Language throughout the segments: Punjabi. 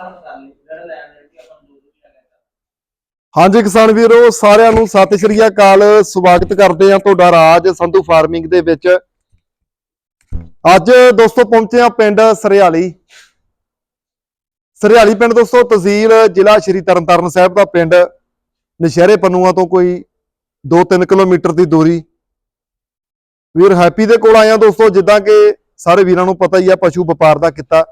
ਸਲਾਮ ਕਰ ਲਈ, ਜਿਹੜਾ ਲੈਣ ਦੇ ਆਪਾਂ ਨੂੰ ਦੋ ਦੋ। ਹੀ ਲੱਗਦਾ ਹਾਂਜੀ ਕਿਸਾਨ ਵੀਰੋ, ਸਾਰਿਆਂ ਨੂੰ ਸਤਿ ਸ਼੍ਰੀ ਅਕਾਲ। ਸਵਾਗਤ ਕਰਦੇ ਹਾਂ ਤੁਹਾਡਾ ਰਾਜ ਸੰਧੂ ਫਾਰਮਿੰਗ ਦੇ ਵਿੱਚ। ਅੱਜ ਦੋਸਤੋ ਪਹੁੰਚੇ ਆ ਪਿੰਡ ਸਰਿਆਲੀ। ਸਰਿਆਲੀ ਪਿੰਡ ਦੋਸਤੋ, ਤਹਿਸੀਲ ਜ਼ਿਲ੍ਹਾ ਸ਼੍ਰੀ ਤਰਨਤਾਰਨ ਸਾਹਿਬ ਦਾ ਪਿੰਡ। ਨਸ਼ਹਿਰੇ ਪੰਨੂਆਂ ਤੋਂ ਕੋਈ 2-3 ਕਿਲੋਮੀਟਰ ਦੀ ਦੂਰੀ। ਵੀਰ, ਹੈਪੀ ਦੇ ਕੋਲ ਆਇਆ ਦੋਸਤੋ, ਜਿੱਦਾਂ ਕਿ ਸਾਰੇ ਵੀਰਾਂ ਨੂੰ ਪਤਾ ਹੀ ਆ, ਪਸ਼ੂ ਵਪਾਰ ਦਾ ਕਿੱਤਾ।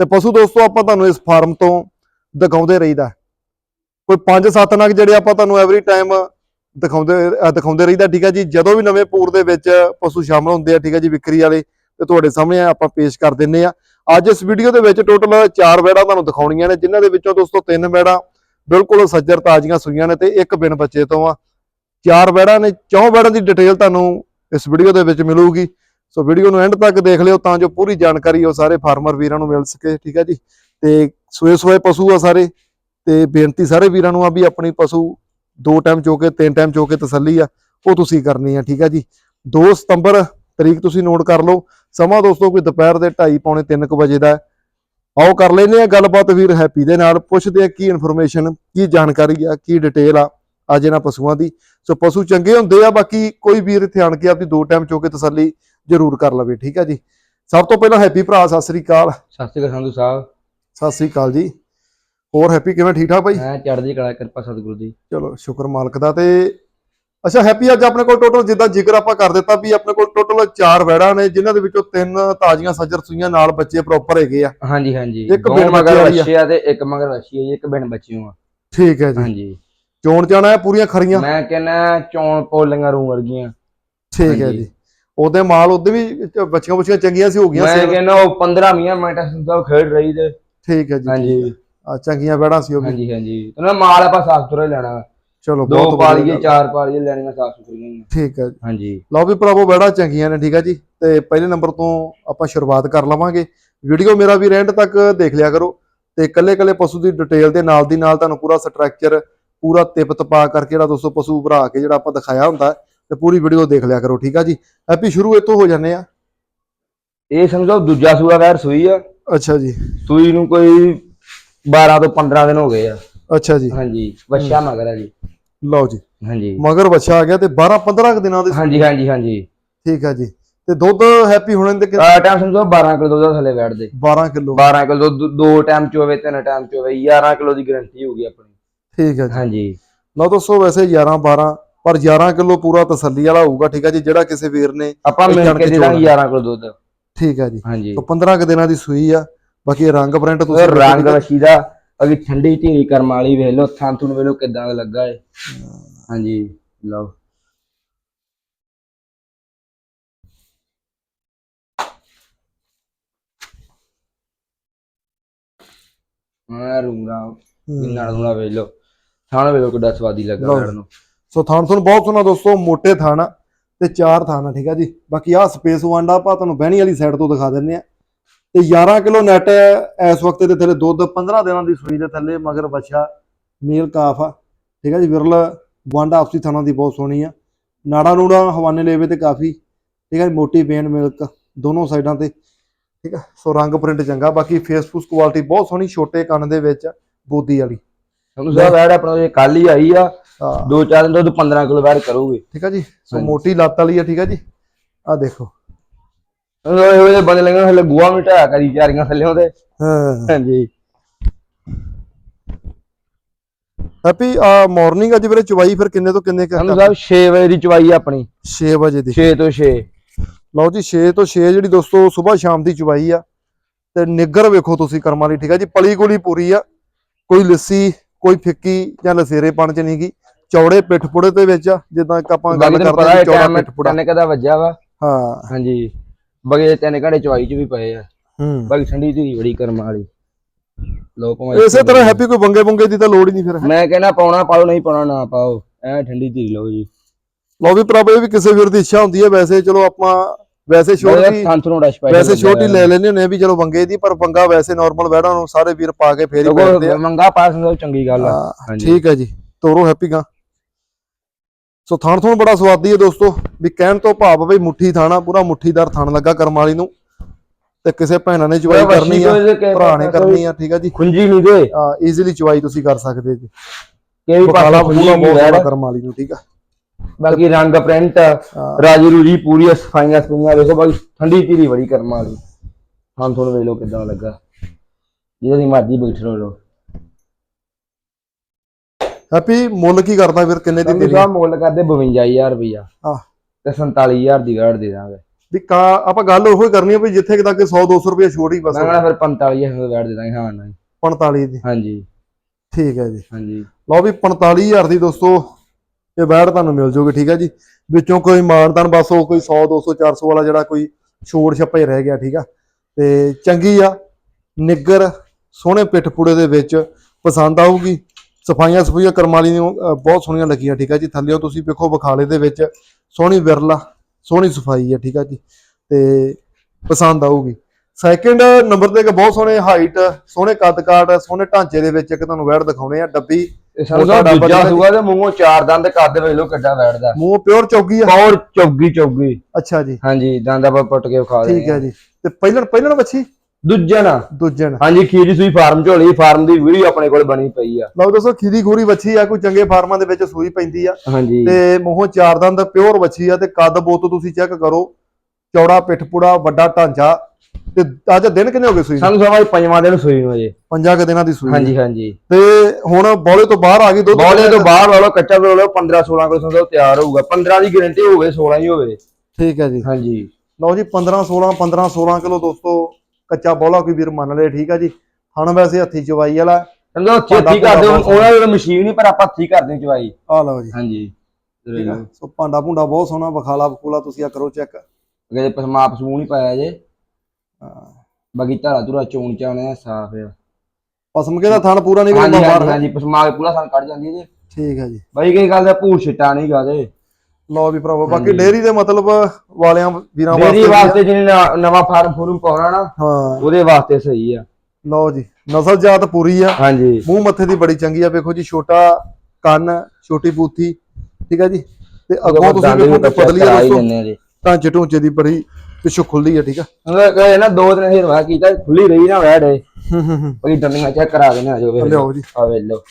ਤੇ ਪਸ਼ੂ ਦੋਸਤੋ, ਆਪਾਂ ਤੁਹਾਨੂੰ ਇਸ ਫਾਰਮ ਤੋਂ ਦਿਖਾਉਂਦੇ ਰਹੀਦਾ ਕੋਈ 5-7 ਨਗ ਜਿਹੜੇ ਆਪਾਂ ਤੁਹਾਨੂੰ ਐਵਰੀ ਟਾਈਮ ਦਿਖਾਉਂਦੇ ਦਿਖਾਉਂਦੇ ਰਹੀਦਾ, ਠੀਕ ਹੈ ਜੀ? ਜਦੋਂ ਵੀ ਨਵੇਂ ਪੂਰ ਦੇ ਵਿੱਚ ਪਸ਼ੂ ਸ਼ਾਮਲ ਹੁੰਦੇ ਆ, ਠੀਕ ਹੈ ਜੀ, ਵਿਕਰੀ ਵਾਲੇ, ਤੇ ਤੁਹਾਡੇ ਸਾਹਮਣੇ ਆਪਾਂ ਪੇਸ਼ ਕਰ ਦਿੰਨੇ ਆ ਅੱਜ ਇਸ ਵੀਡੀਓ ਦੇ ਵਿੱਚ ਟੋਟਲ 4 ਵੈੜਾਂ ਤੁਹਾਨੂੰ ਦਿਖਾਉਣੀਆਂ ਨੇ, ਜਿਨ੍ਹਾਂ ਦੇ ਵਿੱਚੋਂ ਦੋਸਤੋ ਤਿੰਨ ਵੈੜਾਂ ਬਿਲਕੁਲ ਸੱਜਰ ਤਾਜ਼ੀਆਂ ਸੂਈਆਂ ਨੇ ਤੇ ਇੱਕ ਬਿਨ ਬੱਚੇ ਤੋਂ ਆ। ਚਾਰ ਵੈੜਾਂ ਨੇ, ਚੌਂ ਵੈੜਾਂ ਦੀ ਡਿਟੇਲ ਤੁਹਾਨੂੰ ਇਸ ਵੀਡੀਓ ਦੇ ਵਿੱਚ ਮਿਲੂਗੀ। ਸੋ ਵੀਡੀਓ ਨੂੰ ਐਂਡ ਤੱਕ ਦੇਖ ਲਿਓ ਤਾਂ ਜੋ ਪੂਰੀ ਜਾਣਕਾਰੀ ਉਹ ਸਾਰੇ ਫਾਰਮਰ ਵੀਰਾਂ ਨੂੰ ਮਿਲ ਸਕੇ, ਠੀਕ ਹੈ ਜੀ? ਤੇ ਸੂਏ ਸੂਏ ਪਸ਼ੂ ਆ ਸਾਰੇ, ਤੇ ਬੇਨਤੀ ਸਾਰੇ ਵੀਰਾਂ ਨੂੰ ਆ ਵੀ ਆਪਣੀ ਪਸ਼ੂ ਦੋ ਟਾਈਮ ਚੋ ਕੇ, ਤਿੰਨ ਟਾਈਮ ਚੋ ਕੇ ਤਸੱਲੀ ਆ, ਉਹ ਤੁਸੀਂ ਕਰਨੀ ਆ, ਠੀਕ ਆ ਜੀ? 2 ਸਤੰਬਰ ਤਰੀਕ ਤੁਸੀਂ ਨੋਟ ਕਰ ਲਓ। ਸਮਾਂ ਦੋਸਤੋ ਕੋਈ ਦੁਪਹਿਰ ਦੇ 2:30 ਪੌਣੇ 3 ਕੁ ਵਜੇ ਦਾ ਆਓ ਕਰ ਲੈਨੇ ਆ ਗੱਲਬਾਤ ਵੀਰ ਹੈਪੀ ਦੇ ਨਾਲ, ਪੁੱਛਦੇ ਆ ਕੀ ਇਨਫੋਰਮੇਸ਼ਨ ਕੀ ਜਾਣਕਾਰੀ ਆ, ਕੀ ਡਿਟੇਲ ਆ, ਅੱਜ ਇਹਨਾਂ ਪਸ਼ੂਆਂ ਦੀ। ਸੋ ਪਸ਼ੂ ਚੰਗੇ ਹੁੰਦੇ ਆ, ਬਾਕੀ ਕੋਈ ਵੀਰ ਇੱਥੇ ਆਣ ਕੇ ਆਪਦੀ ਦੋ ਟਾਈਮ ਚੋ ਕੇ ਤਸੱਲੀ ਜ਼ਰੂਰ ਕਰ ਲਵੇ ਠੀਕ ਆ ਜੀ। ਸਭ ਤੋਂ ਪਹਿਲਾਂ ਹੈਪੀ ਭਰਾ ਸਤਿ ਸ੍ਰੀ ਅਕਾਲ। ਸਤਿ ਸ਼੍ਰੀ ਅਕਾਲ ਸੰਧੂ ਸਾਹਿਬ। ਸਤਿ ਸ੍ਰੀ ਅਕਾਲ ਜੀ। ਹੋਰ ਹੈਪੀ ਕਿਵੇਂ ਠੀਕ ਠਾਕ ਭਾਈ ਮੈਂ ਚੜ੍ਹਦੀ ਕਲਾ ਕਿਰਪਾ ਸਤਿਗੁਰੂ ਦੀ। ਚਲੋ ਸ਼ੁਕਰ ਮਾਲਕ ਦਾ ਤੇ ਅੱਛਾ ਹੈਪੀ ਅੱਜ ਆਪਣੇ ਕੋਲ ਟੋਟਲ ਜਿੱਦਾਂ ਜ਼ਿਕਰ ਆਪਾਂ ਕਰ ਦਿੱਤਾ ਵੀ ਆਪਣੇ ਕੋਲ ਟੋਟਲ 4 ਵੈੜਾਂ ਨੇ ਜਿਨ੍ਹਾਂ ਦੇ ਵਿੱਚੋਂ ਤਿੰਨ ਤਾਜ਼ੀਆਂ ਸੱਜਰ ਸੂਈਆਂ ਨਾਲ ਬੱਚੇ ਪ੍ਰੋਪਰ ਹੈਗੇ ਆ। ਹਾਂਜੀ ਹਾਂਜੀ। ਇੱਕ ਬਿਨ ਮਗਰ ਵਾਲੀ ਆ। ਬੱਚੇ ਆ ਤੇ ਇੱਕ ਮਗਰ ਬੱਚੀ ਆ ਜੀ, ਇੱਕ ਬਿਨ ਬੱਚੀ ਆ। ਠੀਕ ਹੈ ਜੀ। ਹਾਂਜੀ। ਚੋਣ ਚਾਣਾ ਹੈ ਪੂਰੀਆਂ ਖਰੀਆਂ? ਮੈਂ ਕਹਿੰਦਾ ਚੌਣ ਪੋਲੀਆਂ ਰੂ ਵਰਗੀਆਂ। ਠੀਕ ਹੈ। ਜੀ। ਉਹਦੇ ਮਾਲ ਉਹਦੇ ਵੀ ਬੱਚੀਆਂ ਬੱਚੀਆਂ ਚੰਗੀਆਂ ਸੀ ਹੋ ਗਈਆਂ ਮੈਂ ਕਹਿੰਦਾ ਉਹ 15 20 ਮਿੰਟ ਸਾਹਿਬ ਖੇਡ ਰਹੀ ਤੇ। ਠੀਕ ਹੈ ਜੀ ਹਾਂਜੀ। ਆ ਚੰਗੀਆਂ ਵੈੜਾਂ ਸੀ ਉਹ ਵੀ। ਹਾਂਜੀ ਹਾਂਜੀ। ਤੇ ਨਾ ਮਾਲ ਆਪਾਂ ਸਾਫ਼ ਸੁਥਰਾ ਲੈਣਾ। ਚਲੋ ਦੋ ਬਹੁਤ ਵਧੀਆ ਪਾਲੀਏ। ਚਾਰ ਪਾਲੀਏ ਲੈਣੀਆਂ ਸਾਫ਼ ਸੁਥਰੀਆਂ। ਠੀਕ ਹੈ ਹਾਂਜੀ। ਲਓ ਵੀ ਭਰਾਵੋ ਵੈੜਾਂ ਚੰਗੀਆਂ ਨੇ ਠੀਕ ਹੈ ਜੀ। ਤੇ ਪਹਿਲੇ ਨੰਬਰ ਤੋਂ ਆਪਾਂ ਸ਼ੁਰੂਆਤ ਕਰ ਲਵਾਂਗੇ। ਵੀਡੀਓ ਮੇਰਾ ਵੀ ਰੈਂਡ ਤੱਕ ਦੇਖ ਲਿਆ ਕਰੋ। ਤੇ ਕੱਲੇ ਕੱਲੇ ਪਸ਼ੂ ਦੀ ਡਿਟੇਲ ਦੇ ਨਾਲ ਦੀ ਨਾਲ ਤੁਹਾਨੂੰ ਪੂਰਾ ਸਟਰਕਚਰ ਪੂਰਾ ਤਿਪ ਤਪਾ ਕਰਕੇ ਜਿਹੜਾ ਦੋਸਤੋ ਪਸ਼ੂ ਭਰਾ ਕੇ ਜਿਹੜਾ ਆਪਾਂ ਦਿਖਾਇਆ ਹੁੰਦਾ ਤੇ ਪੂਰੀ ਵੀਡੀਓ ਦੇਖ ਲਿਆ ਕਰੋ ਠੀਕ ਆ ਜੀ? ਹੈਪੀ ਸ਼ੁਰੂ ਇੱਥੋਂ ਹੋ ਜਾਂਦੇ ਆ। ਇਹ ਸਮਝੋ ਦੂਜਾ ਸੂਆ ਵੈਰ ਸੂਈ ਆ। ਅੱਛਾ ਜੀ। ਸੂਈ ਨੂੰ ਕੋਈ 12 ਤੋਂ 15 ਦਿਨ ਹੋ ਗਏ ਆ। ਅੱਛਾ ਜੀ। ਹਾਂਜੀ ਬੱਚਾ ਮਗਰ ਆ ਜੀ। ਲਓ ਜੀ। ਹਾਂਜੀ। ਮਗਰ ਬੱਚਾ ਆ ਗਿਆ ਤੇ 12 15 ਕੁ ਦਿਨਾਂ ਦੇ ਹਾਂਜੀ ਹਾਂਜੀ ਹਾਂਜੀ। ਠੀਕ ਆ ਜੀ। ਤੇ ਦੁੱਧ ਹੈਪੀ ਹੋਣੇ ਦੇ ਆ ਟਾਈਮ ਸਮਝੋ 12 ਕਿਲੋ ਦੁੱਧ ਥੱਲੇ ਬੈਠਦੇ। 12 ਕਿਲੋ। 12 ਕਿਲੋ ਦੋ ਟਾਈਮ ਚ ਹੋਵੇ ਤਿੰਨ ਟਾਈਮ ਚ ਹੋਵੇ 11 ਕਿਲੋ ਦੀ ਗਾਰੰਟੀ ਹੋਊਗੀ ਆਪਣੀ। ਠੀਕ ਆ ਜੀ। ਹਾਂਜੀ। ਲਓ ਦੋਸਤੋ ਵੈਸੇ 11 12 ਪਰ 11 ਕਿਲੋ ਪੂਰਾ ਤਸੱਲੀ ਵਾਲਾ ਹੋਊਗਾ ਠੀਕ ਆ ਜੀ ਜਿਹੜਾ ਕਿਸੇ ਵੀਰ ਨੇ ਆਪਾਂ ਮਿਲ ਕੇ ਦੇ ਦਾਂਗੇ 11 ਕਿਲੋ ਦੁੱਧ। ਠੀਕ ਆ ਜੀ। ਹਾਂਜੀ। ਤਾਂ 15 ਕੁ ਦਿਨਾਂ ਦੀ ਸੂਈ ਆ ਬਾਕੀ ਰੰਗ ਪ੍ਰਿੰਟ ਤੁਸੀਂ ਰੰਗ ਵਸ਼ੀ ਦਾ ਅਗੀ ਠੰਡੀ ਢੀਰੀ ਕਰਮ ਵਾਲੀ ਵੇਖ ਲਓ ਥਾਂ ਤੁਹਾਨੂੰ ਵੇਖ ਲਓ ਕਿਦਾਂ ਦਾ ਲੱਗਾ ਏ। ਹਾਂਜੀ ਲਓ। ਹਾਂ ਰੂੰਗਾ ਕਿੰਨਾ ਰੂੰਗਾ ਵੇਖ ਲਓ। ਥਾਂ ਵੇਖ ਲਓ ਕਿੱਡਾ ਸਵਾਦੀ ਲੱਗਾ ਨੂੰ। ਸੋ ਥਾਣ ਤੁਹਾਨੂੰ ਬਹੁਤ ਸੋਹਣਾ ਦੋਸਤੋ, ਮੋਟੇ ਥਾਣ ਤੇ ਚਾਰ ਥਾਣ ਠੀਕ ਆ ਜੀ। ਬਾਕੀ ਆ ਸਪੇਸ ਵਾਂਡਾ ਆਪਾਂ ਤੁਹਾਨੂੰ ਬਹਿਣੀ ਵਾਲੀ ਸਾਈਡ ਤੋਂ ਦਿਖਾ ਦਿੰਨੇ ਆ। ਤੇ 11 ਕਿਲੋ ਨੈਟ ਇਸ ਵਕਤ ਦੇ ਥੱਲੇ ਦੁੱਧ 15 ਦਿਨਾਂ ਦੀ ਸੂਈ ਦੇ ਥੱਲੇ, ਮਗਰ ਬੱਚਾ ਮੇਲ ਕਾਫ ਆ, ਠੀਕ ਆ ਜੀ। ਵਿਰਲ ਵਾਂਡਾ ਆਪਸੀ ਥਾਣਾ ਦੀ ਬਹੁਤ ਸੋਹਣੀ ਆ। ਨਾੜਾ ਨੂੜਾ, ਹਵਾਨੇ ਲੇਵੇ ਤੇ ਕਾਫੀ, ਠੀਕ ਆ ਜੀ। ਮੋਟੀ ਪੇਨ ਮਿਲਕ ਦੋਨੋਂ ਸਾਈਡਾਂ ਤੇ, ਠੀਕ ਆ। ਸੋ ਰੰਗ ਪ੍ਰਿੰਟ ਚੰਗਾ। ਬਾਕੀ ਫੇਸ ਫੂਸ ਕੁਆਲਿਟੀ ਬਹੁਤ ਸੋਹਣੀ, ਛੋਟੇ ਕੰਨ ਦੇ ਵਿੱਚ ਬੋਦੀ ਵਾਲੀ। ਤੁਹਾਨੂੰ ਸਾਹਿਬ ਐਡ ਆਪਣਾ ਇਹ ਕੱਲ ਹੀ ਆਈ ਆ ਦੋ ਚਾਰ ਦਿਨ ਦੁੱਧ 15 ਕਿਲੋ ਵੈਰ ਕਰੂਗੀ। ਠੀਕ ਆ ਜੀ? ਸੋ। ਮੋਟੀ ਲੱਤ ਵਾਲੀ ਆ ਠੀਕ ਆ ਜੀ? ਆ ਦੇਖੋ। ਉਹ ਇਹੋ ਜਿਹੇ ਬੰਦੇ ਲੱਗਣ ਹਲੇ ਗੂਆ ਮਿਟਾਇਆ ਕਰੀ ਚਾਰੀਆਂ ਥੱਲੇ ਉਹਦੇ ਹਾਂ। ਹਾਂਜੀ। ਹੈਪੀ ਆ ਮਾਰਨਿੰਗ ਅੱਜ ਵੀਰੇ ਚਵਾਈ ਫਿਰ ਕਿੰਨੇ ਤੋਂ ਕਿੰਨੇ ਕਰ ਸਾਹਿਬ 6 ਵਜੇ ਦੀ ਚਵਾਈ ਆ ਆਪਣੀ। 6 ਵਜੇ ਦੀ। 6 ਤੋਂ 6 ਲਓ ਜੀ 6 ਤੋਂ 6 ਜਿਹੜੀ ਦੋਸਤੋ ਸਵੇਰ ਸ਼ਾਮ ਦੀ ਚਵਾਈ ਆ। ਤੇ ਨਿੱਗਰ ਵੇਖੋ ਤੁਸੀਂ ਕਰਮਾਂ ਲਈ ਠੀਕ ਆ ਜੀ? ਪਲੀ ਗੋਲੀ ਪੂਰੀ ਆ। ਕੋਈ ਲੱਸੀ ਕੋਈ ਫਿੱਕੀ ਜਾਂ ਲਸੇਰੇ ਪਣ ਚ ਨਹੀਂਗੀ ਚੌੜੇ ਪਿੱਠ ਪੁੜੇ ਦੇ ਵਿੱਚ ਜਿੱਦਾਂ ਇੱਕ ਆਪਾਂ ਗੱਲ ਕਰਦੇ ਹਾਂ ਚੌੜਾ ਟਾਈਮ ਪਿੱਠ ਪੁੜਾ ਤੈਨੂੰ ਕਦਾ ਵੱਜਿਆ ਵਾ। ਹਾਂ। ਹਾਂਜੀ। ਬਗੇ ਤਿੰਨ ਘੜੇ ਚਵਾਈ ਚ ਵੀ ਪਏ ਆ। ਹੂੰ। ਬਾਕੀ ਠੰਡੀ ਧੀਰੀ ਬੜੀ ਕਰਮ ਵਾਲੀ। ਲੋਕ ਇਸੇ ਤਰ੍ਹਾਂ ਹੈਪੀ ਕੋਈ ਬੰਗੇ ਬੰਗੇ ਦੀ ਤਾਂ ਲੋੜ ਹੀ ਨਹੀਂ ਫਿਰ ਮੈਂ ਕਹਿੰਦਾ ਪਾਉਣਾ ਪਾਓ ਨਹੀਂ ਪਾਉਣਾ ਨਾ ਪਾਓ। ਐ ਠੰਡੀ ਧੀਰੀ ਲਓ ਜੀ। ਲਓ ਵੀ ਪ੍ਰਭ ਇਹ ਵੀ ਕਿਸੇ ਵੀਰ ਦੀ ਇੱਛਾ ਹੁੰਦੀ ਹੈ ਵੈਸੇ ਚਲੋ ਆਪਾਂ ਵੈਸੇ ਛੋਟੀ ਵੈਸੇ ਛੋਟੀ ਲੈ ਲੈਂਦੇ ਹੁੰਦੇ ਆ ਵੀ ਚਲੋ ਬੰਗੇ ਦੀ ਪਰ ਬੰਗਾ ਵੈਸੇ ਨਾਰਮਲ ਵੈੜਾਂ ਨੂੰ ਸਾਰੇ ਵੀਰ ਪਾ ਕੇ ਫੇਰ ਹੀ ਪੈਂਦੇ ਆ। ਮੰਗਾ ਪਾਸ ਹੁੰਦਾ ਚੰਗੀ ਗੱਲ ਆ। ਠੀਕ ਹੈ ਜੀ। ਤੋਰੋ ਹੈਪੀ ਗਾ। ਸੋ ਥਾਣ ਥੋਂ ਬੜਾ ਸਵਾਦੀ ਹੈ ਦੋਸਤੋ ਵੀ ਕਹਿਣ ਤੋਂ ਭਾਵ ਬਈ ਮੁੱਠੀ ਥਾਣਾ ਪੂਰਾ ਮੁੱਠੀਦਾਰ ਥਾਣ ਲੱਗਾ ਕਰਮ ਵਾਲੀ ਨੂੰ। ਤੇ ਕਿਸੇ ਭੈਣਾਂ ਨੇ ਚੁਆਈ ਕਰਨੀ ਆ ਭਰਾ ਨੇ ਕਰਨੀ ਆ ਠੀਕ ਆ ਜੀ। ਖੁੰਜੀ ਨਹੀਂ ਦੇ। ਈਜ਼ੀਲੀ ਚੁਆਈ ਤੁਸੀਂ ਕਰ ਸਕਦੇ ਜੀ। ਕਿ ਵੀ ਬਕਾਲਾ ਪਾਸਾ ਖੁੰਜੀ ਪੂਰਾ ਸੋਹਣਾ ਕਰਮ ਵਾਲੀ ਨੂੰ ਠੀਕ ਆ। ਬਾਕੀ ਰੰਗ ਪ੍ਰਿੰਟ ਹਾਂ। ਰਾਜੀ ਰੂਜੀ ਪੂਰੀ ਸਫਾਈਆਂ ਸਫਾਈਆਂ ਦੇਖੋ ਬਾਕੀ ਠੰਡੀ ਧੀਰੀ ਬੜੀ ਕਰਮ ਵਾਲੀ। ਹਾਂ ਤੁਹਾਨੂੰ ਵੇਖ ਲਓ ਕਿਦਾਂ ਲੱਗਾ। ਜਿਹਦੀ ਮਰਜ਼ੀ ਬੈਠ ਲਓ ਹੈਪੀ ਮੁੱਲ ਕੀ ਕਰਦਾ ਫਿਰ? ਕਿੰਨੇ ਦੀ ਤੇਰੀ ਸਾਹਿਬ ਮੁੱਲ ਕਰਦੇ 52000 ਰੁਪਇਆ ਹਾਂ। ਤੇ 47000 ਦੀ ਗਾੜ ਦੇ ਦਾਂਗੇ। ਵੀ ਕਾ ਆਪਾਂ ਗੱਲ ਉਹੀ ਕਰਨੀ ਆ ਵੀ ਜਿੱਥੇ ਕਿਦਾ ਕਿ 100 200 ਰੁਪਏ ਛੋੜ ਹੀ ਬਸ। ਮੈਂ ਕਹਿੰਦਾ ਫਿਰ 45000 ਦੀ ਗਾੜ ਦੇ ਦਾਂਗੇ ਹਾਂ ਨਹੀਂ। 45 ਦੀ। ਹਾਂਜੀ। ਠੀਕ ਹੈ ਜੀ। ਹਾਂਜੀ। ਲਓ ਵੀ 45000 ਦੀ ਦੋਸਤੋ ਇਹ ਬੈੜ ਤੁਹਾਨੂੰ ਮਿਲ ਜੂਗੀ ਠੀਕ ਹੈ ਜੀ। ਵਿੱਚੋਂ ਕੋਈ ਮਾਨਤਾਨ ਬਸ ਉਹ ਕੋਈ 100 200 400 ਵਾਲਾ ਜਿਹੜਾ ਕੋਈ ਛੋੜ ਛੱਪਾ ਹੀ ਰਹਿ ਗਿਆ ਠੀਕ ਆ। ਤੇ ਚੰਗੀ ਆ। ਨਿੱਗਰ ਸੋਹਣੇ ਪਿੱਠ ਪੂੜੇ ਦੇ ਵਿੱਚ ਪਸੰਦ ਆਊਗੀ। ਸਫਾਈਆਂ ਸਫਾਈਆਂ ਕਰਮਾਲੀ ਨੂੰ ਬਹੁਤ ਸੋਹਣੀਆਂ ਲੱਗੀਆਂ ਠੀਕ ਆ ਜੀ। ਥੱਲੇਓ ਤੁਸੀਂ ਵੇਖੋ ਬਖਾਲੇ ਦੇ ਵਿੱਚ ਸੋਹਣੀ ਵਿਰਲਾ ਸੋਹਣੀ ਸਫ਼ਾਈ ਆ ਠੀਕ ਆ ਜੀ। ਤੇ ਪਸੰਦ ਆਊਗੀ। ਸੈਕਿੰਡ ਨੰਬਰ ਤੇ ਇੱਕ ਬਹੁਤ ਸੋਹਣੇ ਹਾਈਟ ਸੋਹਣੇ ਕੱਦ ਕਾਠ ਸੋਹਣੇ ਢਾਂਚੇ ਦੇ ਵਿੱਚ ਇੱਕ ਤੁਹਾਨੂੰ ਵੈੜ ਦਿਖਾਉਣੇ ਆ ਡੱਬੀ। ਡੱਬਾ ਦੂਜਾ ਸੂਆ ਤੇ ਮੂੰਹੋਂ ਚਾਰ ਦੰਦ ਕੱਦ ਵੇਖ ਲਓ ਕਿੱਡਾ ਬੈਠਦਾ ਮੂੰਹ ਪਿਓਰ ਚੌਗੀ ਆ। ਪੌਰ ਚੌਗੀ ਚੌਗੀ ਅੱਛਾ ਜੀ। ਹਾਂਜੀ ਦੰਦ ਆਪਾਂ ਪੁੱਟ ਕੇ ਵਿਖਾ ਠੀਕ ਹੈ। ਜੀ। ਤੇ ਪਹਿਲਣ ਵੱਛੀ? ਦੂਜਾ ਨਾ। ਦੂਜਣ ਹਾਂਜੀ ਖੀਰੀ ਸੂਈ ਫਾਰਮ ਝੋਲੀ ਫਾਰਮ ਦੀ ਵੀਡੀਓ ਆਪਣੇ ਕੋਲ ਬਣੀ ਪਈ ਆ। ਲਓ ਦੱਸੋ ਖੀਰੀ ਖੂਰੀ ਵੱਛੀ ਆ ਕੋਈ ਚੰਗੇ ਫਾਰਮਾਂ ਦੇ ਵਿੱਚ ਸੂਈ ਪੈਂਦੀ ਆ। ਹਾਂਜੀ। ਤੇ ਮੂੰਹੋਂ ਚਾਰ ਦੰਦ ਪਿਓਰ ਵੱਛੀ ਆ ਤੇ ਕੱਦ ਬੋਤ ਤੁਸੀਂ ਚੈੱਕ ਕਰੋ। ਚੌੜਾ ਪਿੱਠ ਪੂੜਾ ਵੱਡਾ ਢਾਂਚਾ। ਤੇ ਅੱਜ ਦਿਨ ਕਿੰਨੇ ਹੋ ਗਏ ਸੂਈ? ਸਾਨੂੰ ਸਮਾਂ ਪੰਜਵਾਂ ਦਿਨ ਸੂਈ ਨੂੰ ਅਜੇ ਪੰਜਾਂ ਕੁ ਦਿਨਾਂ ਦੀ ਸੂਈ ਹਾਂਜੀ ਹਾਂਜੀ। ਤੇ ਹੁਣ ਬੋਲੇ ਤੋਂ ਬਾਹਰ ਆ ਗਈ ਦੁੱਧ? ਬੋਲੇ ਤੋਂ ਬਾਹਰ ਵਾਲੋ ਕੱਚਾ ਵਾਲੋ 15 16 ਕਿਲੋ ਸੰਦੋ ਤਿਆਰ ਹੋਊਗਾ। 15 ਦੀ ਗਾਰੰਟੀ ਹੋਵੇ 16 ਹੀ ਹੋਵੇ। ਠੀਕ ਹੈ ਜੀ। ਹਾਂਜੀ। ਲਓ ਜੀ 15 16 15 16 ਕਿਲੋ ਦੋਸਤੋ। ਕੱਚਾ ਬੋਲਾ ਕੋਈ ਵੀਰ ਮੰਨ ਲਏ ਠੀਕ ਆ ਜੀ। ਹਣ ਵੈਸੇ ਹੱਥੀ ਚਵਾਈ ਵਾਲਾ। ਛੇਤੀ ਕਰਦੇ ਹੁਣ ਉਹਨਾਂ ਦੀ ਮਸ਼ੀਨ ਨਹੀਂ ਪਰ ਆਪਾਂ ਹੱਥੀ ਕਰਦੇ ਹਾਂ ਚਵਾਈ। ਆ ਲਓ ਜੀ। ਹਾਂਜੀ ਸੋ ਭਾਂਡਾ ਭੁੰਡਾ ਬਹੁਤ ਸੋਹਣਾ ਬਖਾਲਾ ਬਖੂਲਾ ਤੁਸੀਂ ਆ ਕਰੋ ਚੈੱਕ। ਅਗੇ ਪਸਮਾਪ ਸਮੂਹ ਨਹੀਂ ਪਾਇਆ ਜੇ। ਬਾਕੀ ਧਾਰਾ ਧੁਰਾ ਚੋਣ ਚਾਣੇ ਸਾਫ਼ ਆ। ਪਸਮਕੇ ਦਾ ਥਣ ਪੂਰਾ ਨਹੀਂ ਹਾਂਜੀ ਬਾਹਰ? ਹਾਂਜੀ ਪਸਮਾਪ ਪੂਰਾ ਸਾਨੂੰ ਕੱਢ ਜਾਂਦੀ ਜੇ। ਠੀਕ ਹੈ ਜੀ। ਬਾਈ ਕੀ ਗੱਲ ਦਾ ਭੂਰ ਛਿੱਟਾ ਨਹੀਂ ਗਾਦੇ ਲਓ ਵੀ ਭਰਾਵਾ ਬਾਕੀ। ਡੇਰੀ ਦੇ ਮਤਲਬ ਵਾਲਿਆਂ ਵੀਰਾਂ ਡੇਰੀ ਵੀ ਆ। ਵਾਸਤੇ ਜਿਹਨੇ ਨਵਾਂ ਫਾਰਮ ਫੂਰਮ ਪਾਉਣਾ ਨਾ ਹਾਂ। ਉਹਦੇ ਵਾਸਤੇ ਸਹੀ ਆ। ਲਓ ਜੀ ਨਸਲ ਜਾਤ ਪੂਰੀ ਆ। ਹਾਂਜੀ। ਮੂੰਹ ਮੱਥੇ ਦੀ ਬੜੀ ਚੰਗੀ ਆ ਵੇਖੋ ਜੀ ਛੋਟਾ ਕੰਨ ਛੋਟੀ ਬੂਥੀ ਠੀਕ ਹੈ ਜੀ? ਤੇ ਅੱਗੋਂ ਤੁਸੀਂ ਵੇਖੋ ਪਤਲੀ ਆ ਹੀ ਦੋਸਤੋ ਆ ਢਾਂਚੇ ਢੂੰਚੇ ਦੀ ਬੜੀ ਪਿੱਛੋਂ ਖੁੱਲਦੀ ਆ ਠੀਕ ਆ? ਕਹੇ ਨਾ ਦੋ ਦਿਨ ਹਿਰਵਾ ਕੀਤਾ ਖੁੱਲੀ ਰਹੀ ਨਾ ਵੈੜ ਇਹ। ਹੂੰ ਹੂੰ ਹੂੰ। ਬਈ ਡੰਡੀਆਂ ਚੈੱਕ ਕਰਾ ਦੇਣਾ ਜੋ ਵੇਖ ਲਿਆਓ ਜੀ। ਆ ਵੇਖ ਲਓ।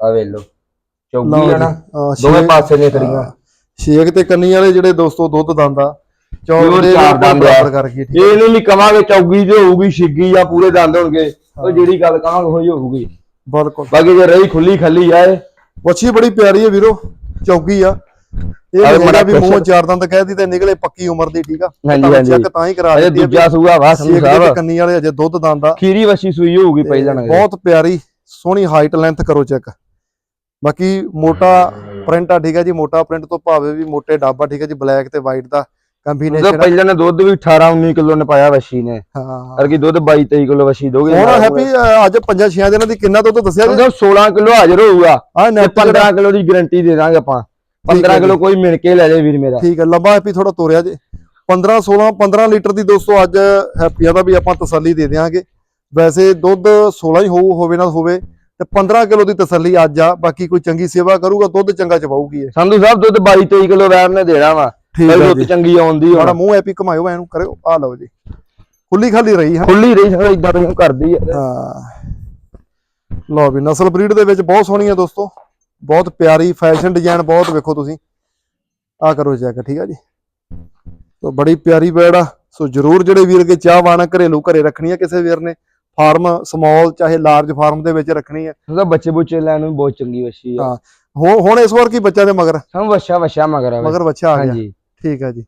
ਆ ਵੇਖ ਲਓ। ਚੌਗੀ ਲਓ ਆ ਨਾ ਆ, ਦੋਵੇਂ ਪਾਸੇ ਨੇ ਹਾਂ, ਛੇਕ ਤੇ ਕੰਨੀ ਵਾਲੇ ਜਿਹੜੇ ਦੋਸਤੋ ਦੁੱਧ ਦੰਦਾ ਚੌਲ ਦੇ ਚਾਰ ਦੰਦ ਆ। ਬਰਾਬਰ ਕਰ ਗਈ ਠੀਕ ਇਹ ਨਹੀਂ ਕਵਾਂਗੇ ਚੌਗੀ ਤੇ ਹੋਊਗੀ ਛਿੱਗੀ ਜਾਂ ਪੂਰੇ ਦੰਦ ਹੋਣਗੇ ਉਹ ਜਿਹੜੀ ਗੱਲ ਕਵਾਂਗੇ ਉਹੀ ਹੋਊਗੀ। ਬਿਲਕੁਲ। ਬਾਕੀ ਜੇ ਰਹੀ ਖੁੱਲੀ ਖੱਲੀ ਆ ਇਹ। ਵੱਛੀ ਬੜੀ ਪਿਆਰੀ ਹੈ ਵੀਰੋ ਚੌਗੀ ਆ। ਇਹ ਮੇਰਾ ਵੀ ਮੂੰਹ ਚਾਰ ਦੰਦ ਕਹਿ ਦੀ ਤੇ ਨਿਕਲੇ ਪੱਕੀ ਉਮਰ ਦੀ ਠੀਕ ਆ। ਹਾਂਜੀ, ਹਾਂਜੀ। ਚੈੱਕ ਤਾਂ ਹੀ ਕਰਾ ਅਜੇ ਦਿੱਤੀ ਦੂਜਾ ਸੂਆ ਵਾ ਤੇ ਸਾਹਿਬ। ਕੰਨੀ ਵਾਲੇ ਅਜੇ ਦੁੱਧ ਦੰਦਾ ਖੀਰੀ ਵਸੀ ਸੂਈ ਹੋਊਗੀ ਪਹਿਲਾਂ ਬਹੁਤ ਪਿਆਰੀ ਸੋਹਣੀ ਹਾਈਟ ਲੈਂਥ ਕਰੋ ਚੈੱਕ ਬਾਕੀ ਮੋਟਾ ਪ੍ਰਿੰਟ ਆ ਠੀਕ ਹੈ ਜੀ ਮੋਟਾ ਪ੍ਰਿੰਟ ਤੋਂ ਭਾਵੇਂ ਵੀ ਮੋਟੇ ਡੱਬਾ ਠੀਕ ਹੈ ਜੀ ਬਲੈਕ ਤੇ ਵਾਈਟ ਦਾ ਉਹਦਾ ਕੰਬੀਨੇਸ਼ਨ ਪਹਿਲਾਂ ਨੇ ਦੁੱਧ ਵੀ 18 19 ਕਿਲੋ ਨੇ ਪਾਇਆ ਵਸ਼ੀ ਨੇ। ਹਾਂ। ਅਰਗੀ ਦੁੱਧ 22 23 ਕਿਲੋ ਵਸ਼ੀ ਦੋਗੇ ਹੁਣ ਹੈਪੀ ਅੱਜ ਪੰਜਾਂ ਛੇਆਂ ਦਿਨਾਂ ਦੀ ਕਿੰਨਾ ਦੁੱਧ ਦੱਸਿਆ ਜੀ? ਉਹਦਾ 16 ਕਿਲੋ ਹਾਜ਼ਰ ਹੋਊਗਾ। ਤੇ ਨੈਟ 15 ਕਿਲੋ ਦੀ ਗਾਰੰਟੀ ਦੇ ਦਾਂਗੇ ਆਪਾਂ। ਠੀਕ ਹੈ 15 ਜੀ। ਕਿਲੋ ਕੋਈ ਮਿਣ ਕੇ ਲੈ ਜਾਏ ਵੀਰ ਮੇਰਾ। ਠੀਕ ਹੈ ਲੰਬਾ ਹੈਪੀ ਥੋੜਾ ਤੋਰਿਆ ਜੇ। 15 16 15 ਲੀਟਰ ਦੀ ਦੋਸਤੋ ਅੱਜ ਹੈਪੀਆਂ ਦਾ ਵੀ ਆਪਾਂ ਤਸੱਲੀ ਦੇ ਦਿਆਂਗੇ। ਵੈਸੇ ਦੁੱਧ 16 ਹੀ ਹੋਊ ਹੋਵੇ ਨਾ ਹੋਵੇ ਤੇ 15 ਕਿਲੋ ਦੀ ਤਸੱਲੀ ਅੱਜ ਆ ਬਾਕੀ ਕੋਈ ਚੰਗੀ ਸੇਵਾ ਕਰੂਗਾ ਦੁੱਧ ਚੰਗਾ ਚਵਾਊਗੀ ਇਹ। ਸੰਧੂ ਸਾਹਿਬ ਦੁੱਧ 22 23 ਕਿਲੋ ਵੈਰ ਨੇ ਦੇਣਾ ਵਾ। ਦੁੱਧ ਚੰਗੀ ਆਉਂਦੀ ਹੁਣ। ਮੂੰਹ ਐਪੀ ਘਮਾਇਓ ਐਨੂੰ ਕਰਿਓ ਆ ਲਓ ਜੀ। ਖੁੱਲੀ ਖਾਲੀ ਰਹੀ ਹੈ? ਖੁੱਲੀ ਰਹੀ ਸੰਧੂ ਇਦਾਂ ਤਾਂ ਕਰਦੀ ਆ। ਹਾਂ। ਲਓ ਵੀ ਨਸਲ ਬਰੀਡ ਦੇ ਵਿੱਚ ਬਹੁਤ ਸੋਹਣੀ ਹੈ ਦੋਸਤੋ। ਬਹੁਤ ਪਿਆਰੀ ਫੈਸ਼ਨ ਡਿਜ਼ਾਈਨ ਬਹੁਤ ਵੇਖੋ ਤੁਸੀਂ। ਆ ਕਰੋ ਚੈੱਕ ਠੀਕ ਹੈ ਜੀ। ਤੋ ਬੜੀ ਪਿਆਰੀ ਬੈੜ ਆ। ਸੋ ਜਰੂਰ ਜਿਹੜੇ ਵੀਰ ਕੇ ਚਾਹਵਾਨ ਆ ਘਰੇਲੂ ਘਰੇ ਰੱਖਣੀ ਆ ਕਿਸੇ ਵੀਰ ਨੇ ਫਾਰਮ ਸਮਾਲ ਚਾਹੇ ਲਾਰਜ ਫਾਰਮ ਦੇ ਵਿੱਚ ਰੱਖਣੀ ਆ ਉਹਦਾ ਬੱਚੇ ਬੁੱਚੇ ਲੈਣ ਨੂੰ ਬਹੁਤ ਚੰਗੀ ਵਸ਼ੀ ਆ। ਹਾਂ। ਹੁਣ ਇਸ ਵਾਰ ਕੀ ਬੱਚਾ ਦੇ ਮਗਰ? ਸਾਨੂੰ ਵਸ਼ਾ ਵਸ਼ਾ ਮਗਰ ਆ ਮਗਰ ਬੱਚਾ ਆ ਗਿਆ। ਹਾਂਜੀ। ਠੀਕ ਹੈ ਜੀ।